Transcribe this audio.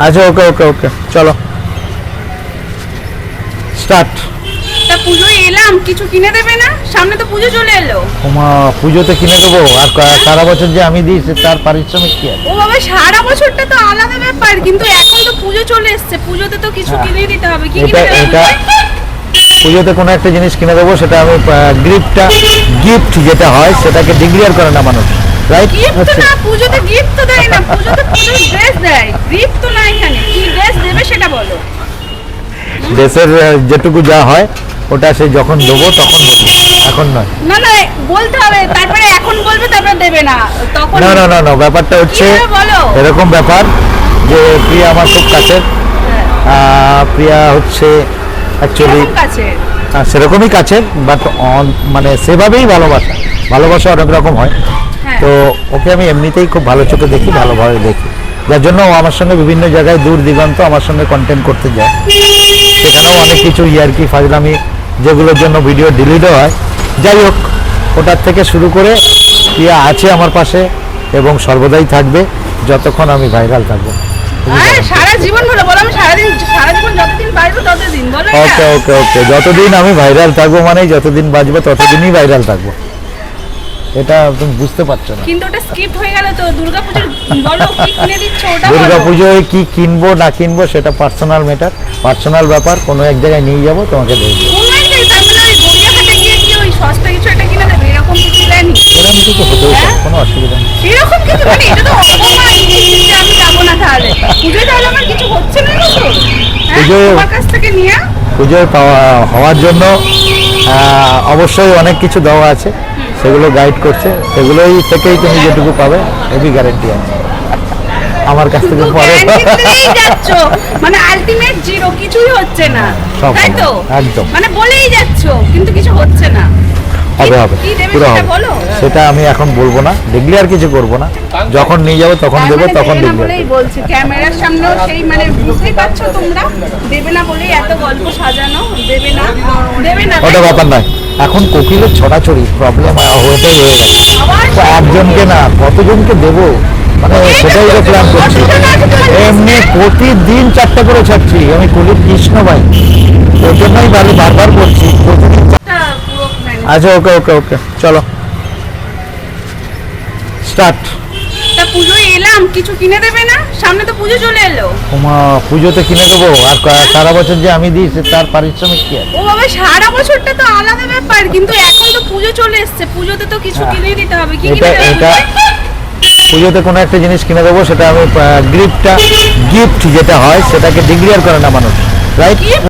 আচ্ছা ওকে ওকে ওকে চলো। স্টার্ট তা পুজোয় এলাম কিছু কিনে দেবে না? সামনে তো পুজো চলে এলো। ওমা পুজোতে কিনে দেবো? আর কা- সারা বছর যে আমি দিই সে তার পারিশ্রমিক কি আছে? ও বাবা সারা বছরটা তো আলাদা ব্যাপার কিন্তু এখন তো পুজো চলে এসছে। পুজোতে তো কিছু হ্যাঁ। কিনে দিতে হবে। কি এটা দেবে? এটা পুজোতে কোনো একটা জিনিস কিনে দেবো সেটা আমি গিফটটা গিফট যেটা হয় সেটাকে ডিক্লিয়ার করে না মানুষ। রাইট গিফট না পুজোতে গিফট তো দেয় না। পুজোতে পুজোর ড্রেস দেয়। গিফট তো না এখানে কি ড্রেস দেবে সেটা বলো দেশের যেটুকু যা হয় ওটা সে যখন দেবো তখন বলব এখন নয়। না না বলতে হবে তারপরে এখন বলবে তারপরে দেবে না। তখন না না না না ব্যাপারটা হচ্ছে এরকম ব্যাপার যে প্রিয়া আমার খুব কাছের। হ্যাঁ, প্রিয়া হচ্ছে অ্যাকচুয়ালি সেরকমই কাছের বাট মানে সেভাবেই ভালোবাসা। ভালোবাসা অনেক রকম হয়। হ্যাঁ। তো ওকে আমি এমনিতেই খুব ভালো চোখে দেখি ভালোভাবে দেখি। যার জন্য ও আমার সঙ্গে বিভিন্ন জায়গায় দূর দিগন্ত আমার সঙ্গে কন্টেন্ট করতে যায়। সেখানেও অনেক কিছু ইয়ার্কি ফাজলামি যেগুলোর জন্য ভিডিও ডিলিটও হয়। যাই হোক ওটার থেকে শুরু করে প্রিয়া আছে আমার পাশে এবং সর্বদাই থাকবে যতক্ষণ আমি ভাইরাল থাকব। ওকে ওকে ওকে যতদিন আমি ভাইরাল থাকব মানে যতদিন বাঁচবো ততদিনই ভাইরাল থাকব। এটা তুমি বুঝতে পারছ না। কিন্তু ওটা স্কিপ হয়ে গেল তো দুর্গাপুজোর বলো কি কিনে দিচ্ছ ওটা দুর্গা পুজোয় কি কিনবো না কিনবো সেটা পার্সোনাল ম্যাটার পার্সোনাল ব্যাপার কোনো এক জায়গায় নিয়ে যাব তোমাকে দিয়ে দেবো। সস্তা কিছু একটা কিনে দেবে? এরকম কিছু এরকম কিছু হতেও পারে, হ্যাঁ? কোনো অসুবিধা নেই। এরকম কিছু মানে এটা তো অপমান যে আমি যাব না তাহলে? পুজোয় তাহলে আমার কিছু হচ্ছে না তো হ্যাঁ? পুজোয়- কাছ থেকে নিয়ে পুজোয় পাওয়া হওয়ার জন্য অবশ্যই অনেক কিছু দেওয়া আছে। সেগুলো গাইড করছে। সেগুলোই থেকেই তুমি যেটুকু পাবে এটি গ্যারেন্টি আছে। আমার কাছ থেকে পরে মানে আলটিমেট জিরো কিছুই হচ্ছে না। তাই তো? একদম। মানে বলেই যাচ্ছ। কিন্তু হবে হবে পুরো হবে। সেটা আমি এখন বলব না। দেখলে আর কিছু করব না। যখন নিয়ে যাব তখন দেবো মানে তখন না বলছি। ক্যামেরার সামনেও সেই মানে বুঝতেই পারছ তোমরা? দেবে না বলেই এত গল্প সাজানো দেবে না। দেবে না। ওটা ব্যাপার নয়। এখন কোকিলের ছড়াছড়ি প্রবলেম ওটাই হয়ে গেছে তো একজনকে না কতজনকে দেবো? মানে সেটাই তো প্ল্যান করছি। এমনি প্রতিদিন চারটে করে ছাড়ছি। আমি কুলির কৃষ্ণ ভাই। ওর জন্যই বাড়ি বারবার করছি। প্রতিদিন আচ্ছা ওকে ওকে ওকে চলো। স্টার্ট তা পুজোয় এলাম কিছু কিনে দেবে না? সামনে তো পুজো চলে এলো। ওমা পুজোতে কিনে দেবো? আর কা- সারা বছর যে আমি দিই সে তার পারিশ্রমিক কি আছে? ও বাবা সারা বছরটা তো আলাদা ব্যাপার কিন্তু এখন তো পুজো চলে এসছে। পুজোতে তো কিছু হ্যাঁ। কিনে দিতে হবে। কি এটা কিনে দেবে? এটা পুজোতে কোনো একটা জিনিস কিনে দেবো সেটা আমি গিফটটা গিফট যেটা হয় সেটাকে ডিক্লিয়ার করে না মানুষ রাইট